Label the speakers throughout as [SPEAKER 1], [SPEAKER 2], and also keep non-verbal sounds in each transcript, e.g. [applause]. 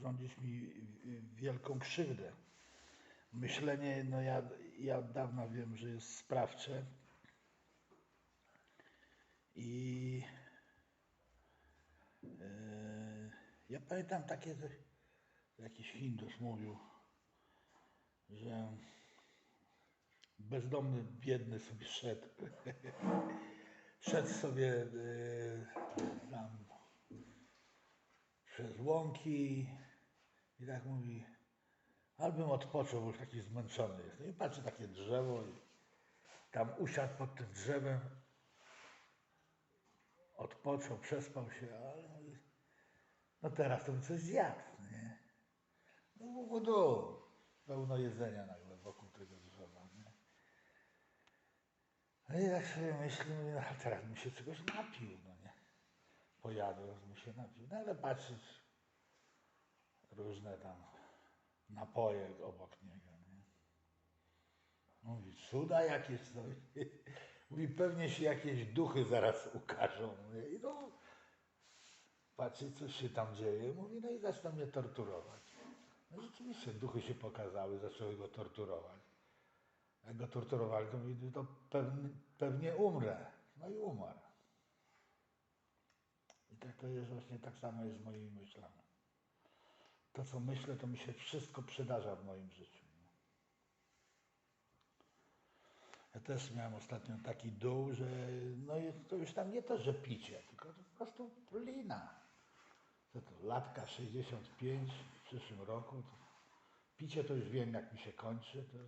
[SPEAKER 1] wyrządzić mi wielką krzywdę. Myślenie, no ja, ja od dawna wiem, że jest sprawcze. I e, ja pamiętam takie, jakiś Hindus mówił, że bezdomny, biedny sobie szedł. [laughs] szedł sobie e, tam przez łąki i tak mówi, albym odpoczął, bo już taki zmęczony jest. No i patrzy takie drzewo i tam usiadł pod tym drzewem, odpoczął, przespał się, ale mówi, no teraz to by coś zjadł, nie? No łudu, pełno jedzenia nagle wokół tego drzewa, nie? No i tak sobie myśli, mówię, no teraz mi się czegoś napił, no nie? Pojadł, mu się napił. No ale patrzeć, różne tam napoje obok niego, nie? Mówi, cuda jakieś są. [laughs] Mówi, pewnie się jakieś duchy zaraz ukażą. Nie? I no, patrzy, co się tam dzieje. Mówi, no i zaczną mnie torturować. No rzeczywiście, duchy się pokazały, zaczęły go torturować. Jak go torturowali, to mówi, to pewnie, pewnie umrę. No i umarł. I tak to jest właśnie tak samo jest z moimi myślami. To, co myślę, to mi się wszystko przydarza w moim życiu. Ja też miałem ostatnio taki dół, że no to już tam nie to, że picie, tylko to po prostu lina. Co to, latka 65 w przyszłym roku. To picie to już wiem, jak mi się kończy. To,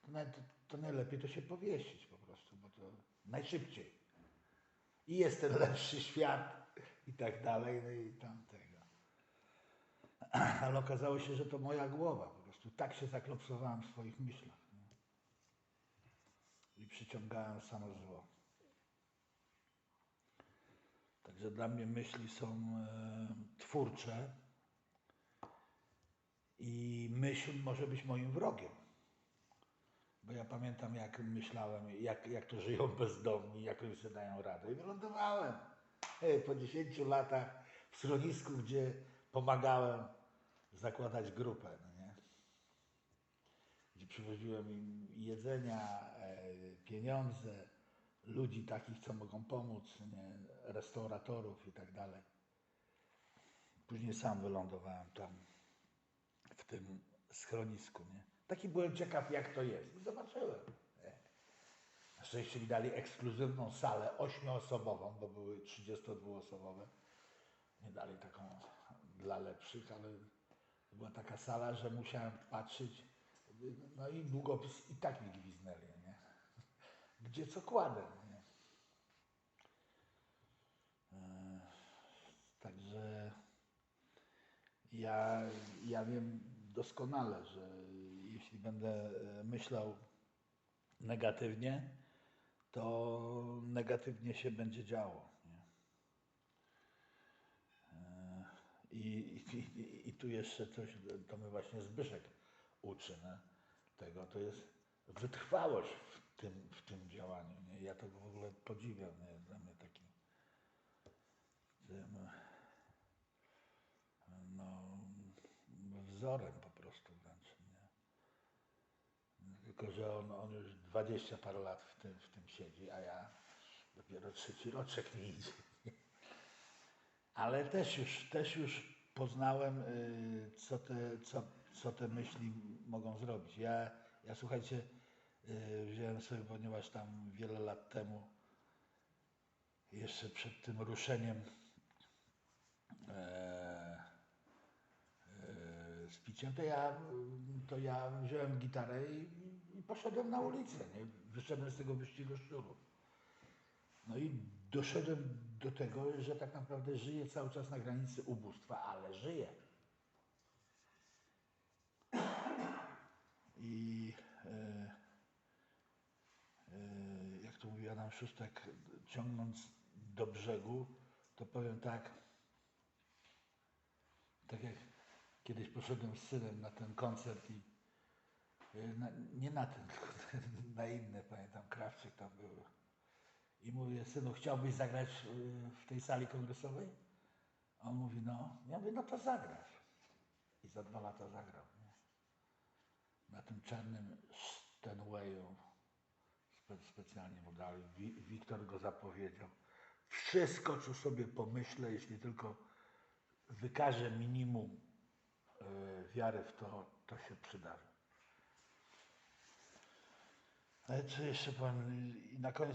[SPEAKER 1] to, nawet, to najlepiej to się powiesić po prostu, bo to najszybciej. I jest ten lepszy świat i tak dalej, no i tamtego. [clears throat] Ale okazało się, że to moja głowa po prostu. Tak się zaklopsowałem w swoich myślach. Nie? I przyciągałem samo zło. Także dla mnie myśli są e, twórcze i myśl może być moim wrogiem. Bo ja pamiętam, jak myślałem, jak, jak to żyją [laughs] bezdomni, jak oni sobie dają radę. I wylądowałem e, po 10 latach w schronisku, gdzie pomagałem zakładać grupę, no nie? gdzie przywoziłem im jedzenia, e, pieniądze, ludzi takich, co mogą pomóc, nie? restauratorów i tak dalej. Później sam wylądowałem tam, w tym schronisku. Nie? Taki byłem ciekaw, jak to jest. I zobaczyłem. Na szczęście mi dali ekskluzywną salę ośmioosobową, bo były 32-osobowe. Nie dali taką dla lepszych, ale była taka sala, że musiałem patrzeć, no i długopis i tak mi gwiznęli, nie? Gdzie co kładę, nie? E, Także ja, ja wiem doskonale, że jeśli będę e, myślał negatywnie, to negatywnie się będzie działo. E, i, I tu jeszcze coś, to my właśnie Zbyszek uczy nie? tego, to jest wytrwałość w tym, w tym działaniu. Nie? Ja to w ogóle podziwiam, nie? jest dla mnie takim tym, no, wzorem po prostu wręcz. Nie? Tylko, że on, on już 20 parę lat w tym, w tym siedzi, a ja dopiero trzeci roczek mi idzie. Ale też już, też już poznałem, y, co te, co, co te myśli mogą zrobić. Ja, ja słuchajcie, y, wziąłem sobie, ponieważ tam wiele lat temu, jeszcze przed tym ruszeniem e, e, z piciem, to ja, to ja wziąłem gitarę i, i poszedłem na ulicę. Nie? Wyszedłem z tego wyścigu szczurów. No i doszedłem do tego, że tak naprawdę żyję cały czas na granicy ubóstwa, ale żyję. I e, e, jak to mówi Adam Szóstek, ciągnąc do brzegu, to powiem tak, tak jak kiedyś poszedłem z synem na ten koncert i e, na, nie na ten, tylko [laughs] na inne, pamiętam, Krawczyk tam był. I mówię, synu, chciałbyś zagrać y, w tej sali kongresowej? A on mówi, no. Ja mówię, no to zagrasz. za dwa lata zagrał. Nie? Na tym czarnym Stenwayu spe, specjalnie mu dali. Wi- Wiktor go zapowiedział. Wszystko, co sobie pomyślę, jeśli tylko wykaże minimum e, wiary w to, to się przydarzy. Ale co jeszcze pan, i na koniec